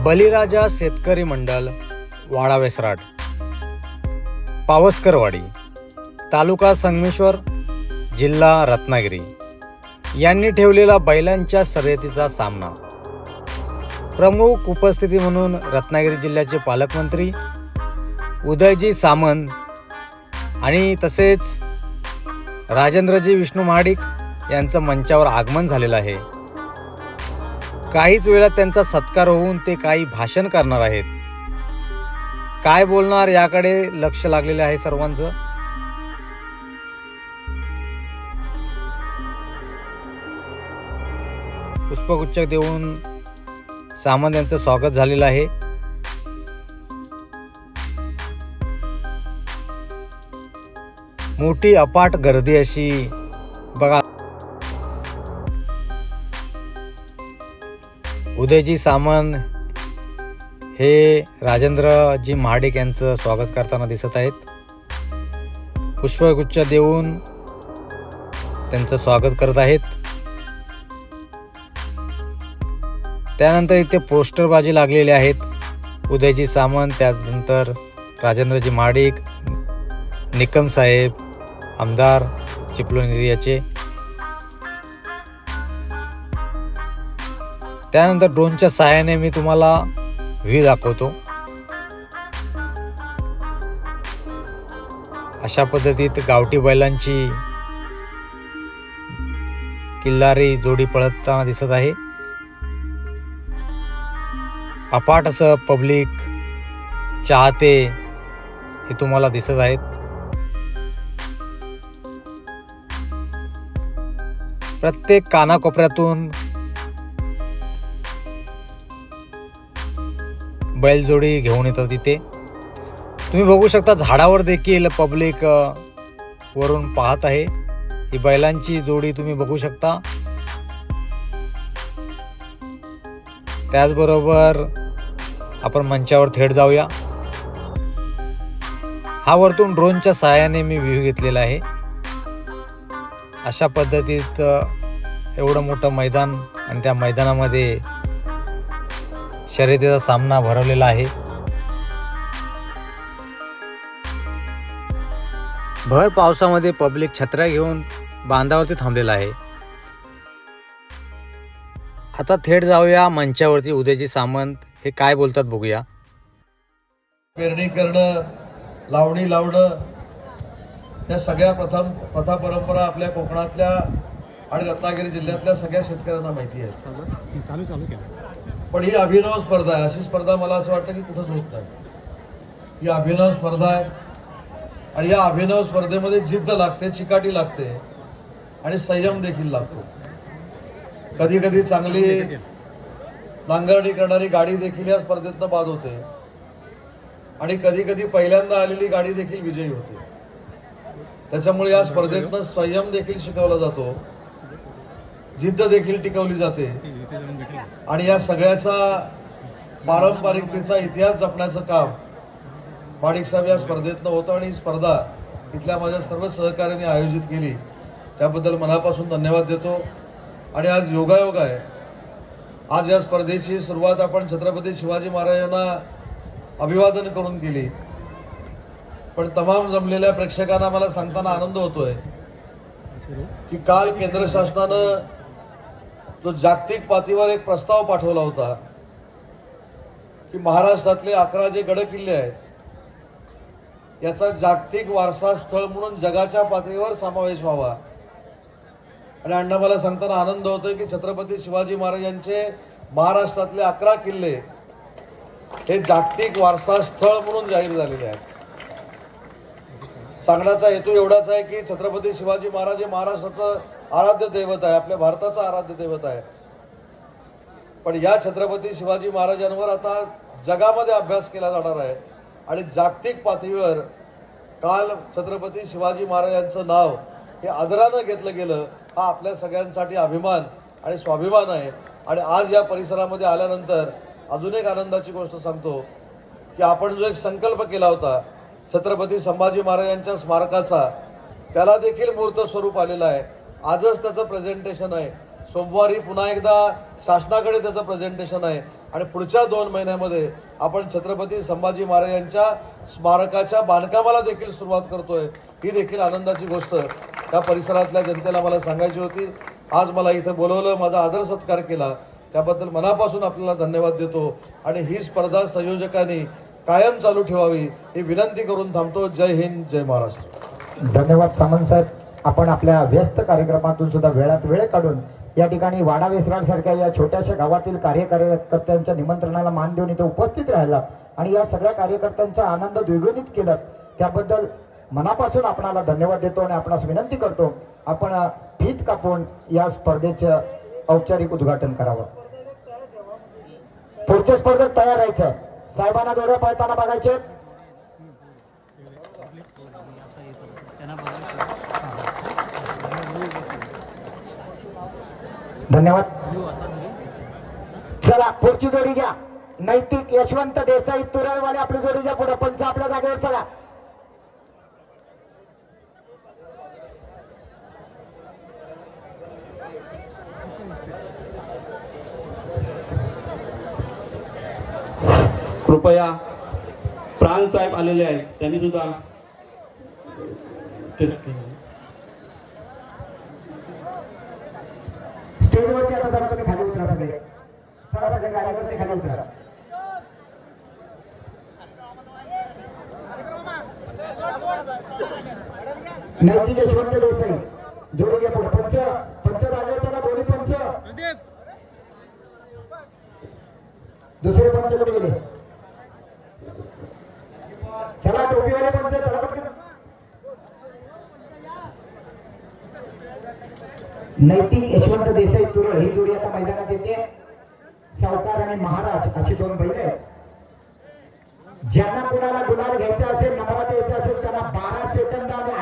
बलिराजा शेतकरी मंडळ वाडा वेसराट. पावसकरवाडी तालुका संगमेश्वर जिल्हा रत्नागिरी. यांनी ठेवलेला बैलांच्या शर्यतीचा सामना. प्रमुख उपस्थिती म्हणून रत्नागिरी जिल्ह्याचे पालकमंत्री उदयजी सामंत आणि तसेच राजेंद्रजी विष्णू महाडिक यांचं मंचावर आगमन झालेलं आहे. काहीच वेळात त्यांचा सत्कार होऊन ते काही भाषण करणार आहेत. काय बोलणार याकडे लक्ष लागलेले आहे सर्वांचं? पुष्पगुच्छ देऊन सामंत यांचं स्वागत झालेलं आहे. मोठी अपाट गर्दी अशी बघा. उदयजी सामंत हे राजेंद्रजी महाडिक यांचं स्वागत करताना दिसत आहेत. पुष्पगुच्छ देऊन त्यांचं स्वागत करत आहेत. त्यानंतर इथे पोस्टरबाजी लागलेली आहेत. उदयजी सामंत त्यानंतर राजेंद्रजी महाडिक निकम साहेब आमदार चिपळूण एरियाचे. त्यानंतर ड्रोनच्या सहाय्याने मी तुम्हाला व्ह्यू दाखवतो. अशा पद्धतीत गावठी बैलांची किल्लारी जोडी पळताना दिसत आहे. अपाट असं पब्लिक चाहते हे तुम्हाला दिसत आहेत. प्रत्येक कानाकोपऱ्यातून बैलजोडी घेऊन येतात तिथे. तुम्ही बघू शकता झाडावर देखील पब्लिक वरून पाहत आहे. ही बैलांची जोडी तुम्ही बघू शकता. त्याचबरोबर आपण मंचावर थेट जाऊया. हा वरतून ड्रोनच्या सहाय्याने मी व्ह्यू घेतलेला आहे. अशा पद्धतीत एवढं मोठं मैदान आणि त्या मैदानामध्ये शर्यतीचा सामना भरवलेला आहे. भर पावसामध्ये पब्लिक छत्र्या घेऊन बांधावरती थांबलेला आहे. आता थेट जाऊया मंचावरती उदयजी सामंत. हे काय बोलतात बघूया. पेरणी करणं लावणी लावणं या सगळ्या प्रथम प्रथा परंपरा आपल्या कोकणातल्या आणि रत्नागिरी जिल्ह्यातल्या सगळ्या शेतकऱ्यांना माहिती आहे. चालू चालू केलं. पण ही अभिनव स्पर्धा आहे. अशी स्पर्धा मला असं वाटतं की कुठंच होत नाही. ही अभिनव स्पर्धा आहे. आणि या अभिनव स्पर्धेमध्ये जिद्द लागते चिकाटी लागते आणि संयम देखील लागतो. कधी कधी चांगली नांगरणी करणारी गाडी देखील या स्पर्धेतनं बाद होते. आणि कधी कधी पहिल्यांदा आलेली गाडी देखील विजयी होते. त्याच्यामुळे या स्पर्धेतनं संयम देखील शिकवला जातो. जिद्द देखील टिकवली जाते. आणि या सगळ्याचा पारंपरिकतेचा इतिहास जपण्याचं काम माणिक साहेब या स्पर्धेतनं होतं आणि ही स्पर्धा इथल्या माझ्या सर्व सहकार्याने आयोजित केली. त्याबद्दल मनापासून धन्यवाद देतो. आणि आज योगायोग आहे. आज या स्पर्धेची सुरुवात आपण छत्रपती शिवाजी महाराजांना अभिवादन करून केली. पण तमाम जमलेल्या प्रेक्षकांना मला सांगताना आनंद होतोय की काल केंद्र शासनानं जो जागतिक पातळीवर एक प्रस्ताव पाठवला होता की महाराष्ट्रातले अकरा जे गडकिल्ले आहेत याचा जागतिक वारसा स्थळ म्हणून जगाच्या पातळीवर समावेश व्हावा. आणि अण्णा मला सांगताना आनंद होतोय की छत्रपती शिवाजी महाराजांचे महाराष्ट्रातले अकरा किल्ले हे जागतिक वारसा स्थळ म्हणून जाहीर झालेले आहेत. सांगण्याचा हेतू एवढाच आहे की छत्रपती शिवाजी महाराज हे महाराष्ट्राचं आराध्य दैवत आहे आपल्या भारताचं आराध्य दैवत आहे. पण या छत्रपती शिवाजी महाराजांवर आता जगामध्ये अभ्यास केला जाणार आहे. आणि जागतिक पातळीवर काल छत्रपती शिवाजी महाराजांचं नाव हे आदरानं घेतलं गेलं हा आपल्या सगळ्यांसाठी अभिमान आणि स्वाभिमान आहे. आणि आज या परिसरामध्ये आल्यानंतर अजून एक आनंदाची गोष्ट सांगतो की आपण जो एक संकल्प केला होता छत्रपती संभाजी महाराजांच्या स्मारकाचा त्याला देखील मूर्त स्वरूप आलेलं आहे. आजच त्याचं प्रेझेंटेशन आहे. सोमवारी पुन्हा एकदा शासनाकडे त्याचं प्रेझेंटेशन आहे. आणि पुढच्या दोन महिन्यामध्ये आपण छत्रपती संभाजी महाराज यांच्या स्मारकाच्या बांधकामाला देखील सुरुवात करतोय. ही देखील आनंदाची गोष्ट त्या परिसरातल्या जनतेला मला सांगायची होती. आज मला इथं बोलवलं माझा आदर सत्कार केला. त्याबद्दल मनापासून आपल्याला धन्यवाद देतो. आणि ही स्पर्धा संयोजकांनी कायम चालू ठेवावी ही विनंती करून थांबतो. जय हिंद जय महाराष्ट्र. धन्यवाद सामंत साहेब. आपण आपल्या व्यस्त कार्यक्रमातून सुद्धा वेळात वेळ काढून या ठिकाणी वाडा वेसराडसारख्या या छोट्याशा गावातील कार्यकर्त्यांच्या निमंत्रणाला मान देऊन इथे उपस्थित राहिला आणि या सगळ्या कार्यकर्त्यांचा आनंद द्विगुणित केला त्याबद्दल मनापासून आपणाला धन्यवाद देतो आणि आपणास विनंती करतो आपण फीत कापून या स्पर्धेचं औपचारिक उद्घाटन करावं. पुढच्या स्पर्धेत तयार राहायचं. साहेबांना जोड्या पळताना बघायचे. धन्यवाद. चला पुढची जोडी घ्या. नैतिक यशवंत देसाई तुरळवाले आपली जोडी घ्या पुढे. पंच आपल्या जागेवर चला. कृपया प्राण साहेब आलेले आहेत. त्यांनी सुद्धा स्टेजवरती आता जरा तुम्ही खाली उतरा सगळे. चला सगळे कार्यकर्ते खाली उतरा. नैतिक यशवंत देसाई जोडी घ्या पुढे. पंच. पंच जागेवर चला दोन्ही पंच. दुसरे पंच कुठे गेले? चला टोपीवाले पंच चला नैतिक यशवंत देसाई तुरळ ही जोडी आता मैदानात येते. सावकार आणि महाराज अशी दोन बैल आहेत. ज्यांना कोणाला गुलाल घ्यायचा असेल नंबरात यायचा असेल त्यांना बारा सेकंद आणि